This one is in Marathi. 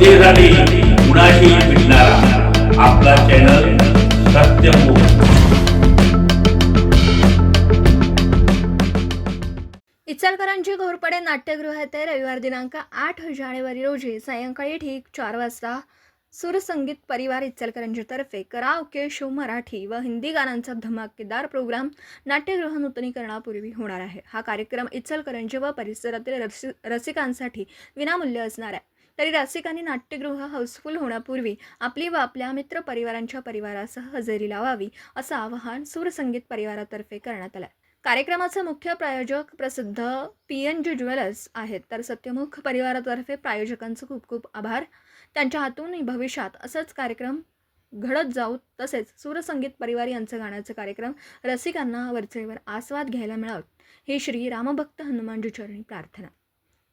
जनतेसाठी कुणाशी भेटणारा आपला चॅनल सत्यमुख इचलकरांची घोरपडे नाट्यगृह येथे रविवार दिनांक आठ जानेवारी रोजी सायंकाळी ठीक चार वाजता सुरसंगीत परिवार इचलकरंजीतर्फे कराओके शो मराठी व हिंदी गाण्यांचा धमाकेदार प्रोग्राम नाट्यगृह नूतनीकरणापूर्वी होणार आहे. हा कार्यक्रम इचलकरंजी व परिसरातील रसिक रसिकांसाठी विनामूल्य असणार आहे. तरी रसिकांनी नाट्यगृह हाऊसफुल होण्यापूर्वी आपली व आपल्या मित्रपरिवारांच्या परिवारासह हजेरी लावावी असं आवाहन सूरसंगीत परिवारातर्फे करण्यात आलं आहे कार्यक्रमाचे मुख्य प्रायोजक प्रसिद्ध पी एन जी ज्वेलर्स आहेत तर सत्यमुख परिवारातर्फे प्रायोजकांचं खूप खूप आभार. त्यांच्या हातून भविष्यात असंच कार्यक्रम घडत जाऊ तसेच सूरसंगीत परिवार यांचं गाण्याचं कार्यक्रम रसिकांना वरचेवर आस्वाद घ्यायला मिळावं. ही श्री रामभक्त हनुमानजी चरणी प्रार्थना.